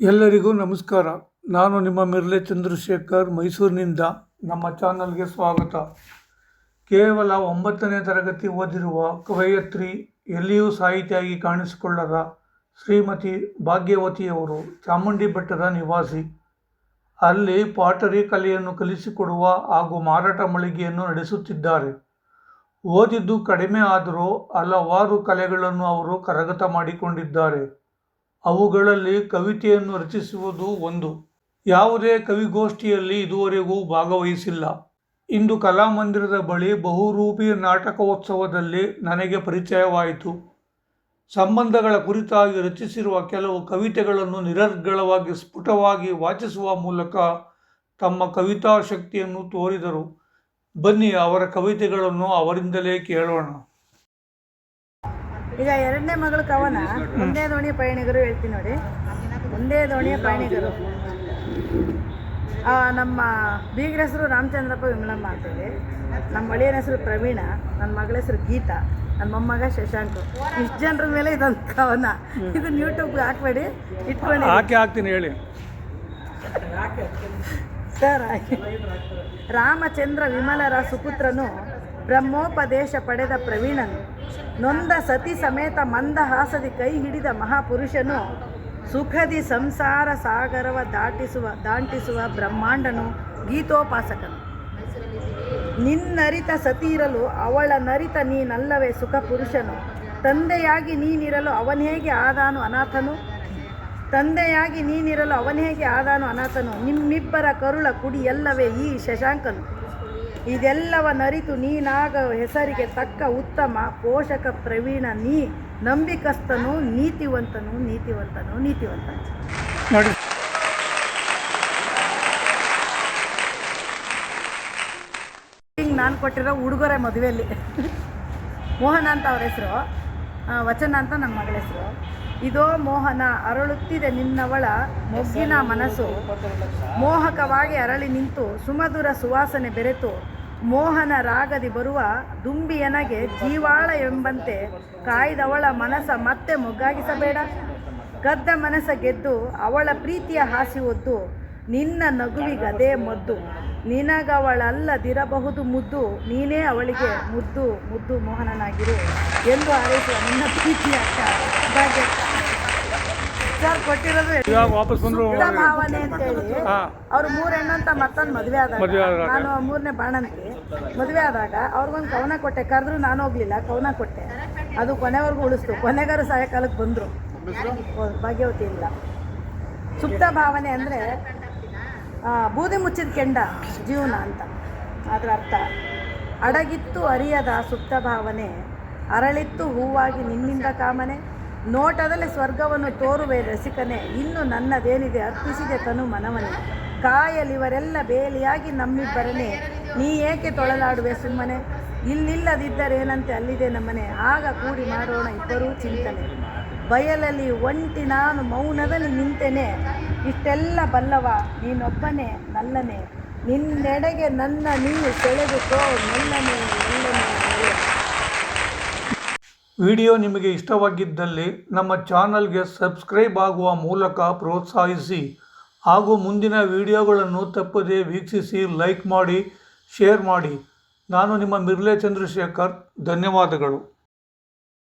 ಎಲ್ಲರಿಗೂ ನಮಸ್ಕಾರ. ನಾನು ನಿಮ್ಮ ಮಿರ್ಲೆ ಚಂದ್ರಶೇಖರ್, ಮೈಸೂರಿನಿಂದ ನಮ್ಮ ಚಾನಲ್ಗೆ ಸ್ವಾಗತ. ಕೇವಲ ಒಂಬತ್ತನೇ ತರಗತಿ ಓದಿರುವ ಕವಯತ್ರಿ ಎಲ್ಲಿಯೂ ಸಾಹಿತಿಯಾಗಿ ಕಾಣಿಸಿಕೊಳ್ಳದ ಶ್ರೀಮತಿ ಭಾಗ್ಯವತಿಯವರು ಚಾಮುಂಡಿ ಬೆಟ್ಟದ ನಿವಾಸಿ. ಅಲ್ಲಿ ಪಾಟರಿ ಕಲೆಯನ್ನು ಕಲಿಸಿಕೊಡುವ ಹಾಗೂ ಮಾರಾಟ ಮಳಿಗೆಯನ್ನು ನಡೆಸುತ್ತಿದ್ದಾರೆ. ಓದಿದ್ದು ಕಡಿಮೆ ಆದರೂ ಹಲವಾರು ಕಲೆಗಳನ್ನು ಅವರು ಕರಗತ ಮಾಡಿಕೊಂಡಿದ್ದಾರೆ. ಅವುಗಳಲ್ಲಿ ಕವಿತೆಯನ್ನು ರಚಿಸುವುದು ಒಂದು. ಯಾವುದೇ ಕವಿಗೋಷ್ಠಿಯಲ್ಲಿ ಇದುವರೆಗೂ ಭಾಗವಹಿಸಿಲ್ಲ. ಇಂದು ಕಲಾಮಂದಿರದ ಬಳಿ ಬಹುರೂಪಿ ನಾಟಕೋತ್ಸವದಲ್ಲಿ ನನಗೆ ಪರಿಚಯವಾಯಿತು. ಸಂಬಂಧಗಳ ಕುರಿತಾಗಿ ರಚಿಸಿರುವ ಕೆಲವು ಕವಿತೆಗಳನ್ನು ನಿರರ್ಗಳವಾಗಿ ಸ್ಫುಟವಾಗಿ ವಾಚಿಸುವ ಮೂಲಕ ತಮ್ಮ ಕವಿತಾ ಶಕ್ತಿಯನ್ನು ತೋರಿದರು. ಬನ್ನಿ ಅವರ ಕವಿತೆಗಳನ್ನು ಅವರಿಂದಲೇ ಕೇಳೋಣ. ಈಗ ಎರಡನೇ ಮಗಳ ಕವನ. ಒಂದೇ ದೋಣಿಯ ಪಯಣಿಗರು ಹೇಳ್ತೀನಿ ನೋಡಿ. ಒಂದೇ ದೋಣಿಯ ಪಯಣಿಗರು ನಮ್ಮ ಬೀಗರ ಹೆಸರು ರಾಮಚಂದ್ರಪ್ಪ ವಿಮಲಮ್ಮ ಅಂತೇಳಿ. ನಮ್ಮ ಅಳಿಯನ ಹೆಸರು ಪ್ರವೀಣ ನನ್ನ ಮಗಳ ಹೆಸರು ಗೀತಾ ನನ್ನ ಮೊಮ್ಮಗ ಶಶಾಂಕ್. ಇಷ್ಟು ಜನರ ಮೇಲೆ ಇದೊಂದು ಕವನ. ಇದನ್ನ ಯೂಟ್ಯೂಬ್ಗೆ ಹಾಕ್ಬೇಡಿ ಇಟ್ಕೊಂಡು ಹಾಕಿ ಹಾಕ್ತೀನಿ ಹೇಳಿ. ಸರ್. ರಾಮಚಂದ್ರ ವಿಮಲರ ಸುಪುತ್ರನು ಬ್ರಹ್ಮೋಪದೇಶ ಪಡೆದ ಪ್ರವೀಣನು. ನೊಂದ ಸತಿ ಸಮೇತ ಮಂದಹಾಸದಿ ಕೈ ಹಿಡಿದ ಮಹಾಪುರುಷನು ಸುಖದಿ ಸಂಸಾರ ಸಾಗರವ ದಾಟಿಸುವ, ದಾಂಟಿಸುವ ಬ್ರಹ್ಮಾಂಡನು ಗೀತೋಪಾಸಕನು. ನಿನ್ನರಿತ ಸತಿಯಿರಲು ಅವಳ ನರಿತ ನೀನಲ್ಲವೇ ಸುಖ ಪುರುಷನು ತಂದೆಯಾಗಿ ನೀನಿರಲು ಅವನೇಗೆ ಆದಾನು ಅನಾಥನು? ತಂದೆಯಾಗಿ ನೀನಿರಲು ಅವನೇಗೆ ಆದಾನು ಅನಾಥನು? ನಿಮ್ಮಿಬ್ಬರ ಕರುಳ ಕುಡಿಯಲ್ಲವೇ ಈ ಶಶಾಂಕನು? ಇದೆಲ್ಲವ ನರಿತು ನೀನಾಗ ಹೆಸರಿಗೆ ತಕ್ಕ ಉತ್ತಮ ಪೋಷಕ ಪ್ರವೀಣ ನೀ ನಂಬಿಕಸ್ತನು ನೀತಿವಂತನು ನೀತಿವಂತನು ನೀತಿವಂತ ನೋಡಿ. ಹಿಂಗೆ ನಾನು ಕೊಟ್ಟಿರೋ ಉಡುಗೊರೆ ಮದುವೆಯಲ್ಲಿ. ಮೋಹನ ಅಂತ ಅವ್ರ ಹೆಸರು. ವಚನ ಅಂತ ನನ್ನ ಮಗಳ ಹೆಸರು. ಇದೋ ಮೋಹನ ಅರಳುತ್ತಿದೆ ನಿನ್ನವಳ ಮೊಗ್ಗಿನ ಮನಸ್ಸು. ಮೋಹಕವಾಗಿ ಅರಳಿ ನಿಂತು ಸುಮಧುರ ಸುವಾಸನೆ ಬೆರೆತು ಮೋಹನ ರಾಗದಿ ಬರುವ ದುಂಬಿಯನಗೆ ಜೀವಾಳ ಎಂಬಂತೆ ಕಾಯ್ದವಳ ಮನಸ್ಸ ಮತ್ತೆ ಮೊಗ್ಗಾಗಿಸಬೇಡ. ಗದ್ದ ಮನಸ್ಸ ಗೆದ್ದು ಅವಳ ಪ್ರೀತಿಯ ಹಾಸಿ ಒದ್ದು, ನಿನ್ನ ನಗುವಿಗದೇ ಮದ್ದು. ನಿನಗವಳಲ್ಲದಿರಬಹುದು ಮುದ್ದು, ನೀನೇ ಅವಳಿಗೆ ಮುದ್ದು ಮುದ್ದು ಮೋಹನನಾಗಿರು ಎಂದು ಹಾರೈಸುವ ನಿನ್ನ ಪ್ರೀತಿಯ ಭಾಗ್ಯಕ್ಕ ಸರ್ ಕೊಟ್ಟಿರೋದು ಇವಾಗ ವಾಪಸ್ ಬಂದ್ರು ಭಾವನೆ ಅಂತೇಳಿ. ಹಾ. ಅವ್ರು ಅಂತ ಮತ್ತೊಂದು ಮದುವೆ ಮದ್ವೆ ಆದಾಗ. ಆದಾಗ. ನಾನು ಮೂರನೇ ಬಾಣಂತಿ. ಮದುವೆ ಆದಾಗ ಅವ್ರಿಗೊಂದು ಕವನ ಕೊಟ್ಟೆ. ಕರೆದ್ರು ನಾನು ಹೋಗ್ಲಿಲ್ಲ ಕವನ ಕೊಟ್ಟೆ. ಅದು ಕೊನೆವರೆಗೂ ಉಳಿಸ್ತು. ಕೊನೆಗಾರು ಸಾಯಂಕಾಲಕ್ಕೆ ಬಂದರು. ಭಾಗ್ಯವತಿ ಇಲ್ಲ. ಸುಪ್ತ ಭಾವನೆ ಅಂದರೆ ಬೂದಿ ಮುಚ್ಚಿದ ಕೆಂಡ ಜೀವನ ಅಂತ. ಅದರ ಅರ್ಥ. ಅಡಗಿತ್ತು ಅರಿಯದ ಸುಪ್ತ ಭಾವನೆ ಅರಳಿತ್ತು ಹೂವಾಗಿ ನಿನ್ನಿಂದ ಕಾಮನೆ. ನೋಟದಲ್ಲಿ ಸ್ವರ್ಗವನ್ನು ತೋರುವೆ ರಸಿಕನೇ, ಇನ್ನು ನನ್ನದೇನಿದೆ ಅರ್ಪಿಸಿದೆ ತನು ಮನವನೆ. ಕಾಯಲಿವರೆಲ್ಲ ಬೇಲಿಯಾಗಿ ನಮ್ಮಿಬ್ಬರನೇ ನೀ ಏಕೆ ತೊಳಲಾಡುವೆ ಸುಮ್ಮನೆ? ಇಲ್ಲಿಲ್ಲದಿದ್ದರೇನಂತೆ ಅಲ್ಲಿದೆ ನಮ್ಮನೆ. ಆಗ ಕೂಡಿ ಮಾಡೋಣ ಇಬ್ಬರೂ ಚಿಂತನೆ. ಬಯಲಲ್ಲಿ ಒಂಟಿ ನಾನು ಮೌನದಲ್ಲಿ ನಿಂತೆನೆ. ಇಷ್ಟೆಲ್ಲ ಬಲ್ಲವ, ನೀನೊಬ್ಬನೇ, ನಲ್ಲನೆ. ನಿನ್ನೆಡೆಗೆ ನನ್ನ ನೀನು ಸೆಳೆದುಕೋ ನಲ್ಲನೆ ಮೆಲ್ಲನೆ ವಿಡಿಯೋ ನಿಮಗೆ ಇಷ್ಟವಾಗಿದ್ದಲ್ಲಿ ನಮ್ಮ ಚಾನಲ್ಗೆ ಸಬ್ಸ್ಕ್ರೈಬ್ ಆಗುವ ಮೂಲಕ ಪ್ರೋತ್ಸಾಹಿಸಿ ಹಾಗೂ ಮುಂದಿನ ವಿಡಿಯೋಗಳನ್ನು ತಪ್ಪದೇ ವೀಕ್ಷಿಸಿ ಲೈಕ್ ಮಾಡಿ, ಶೇರ್ ಮಾಡಿ. ನಾನು ನಿಮ್ಮ ಮಿರ್ಲೆ ಚಂದ್ರಶೇಖರ್. ಧನ್ಯವಾದಗಳು.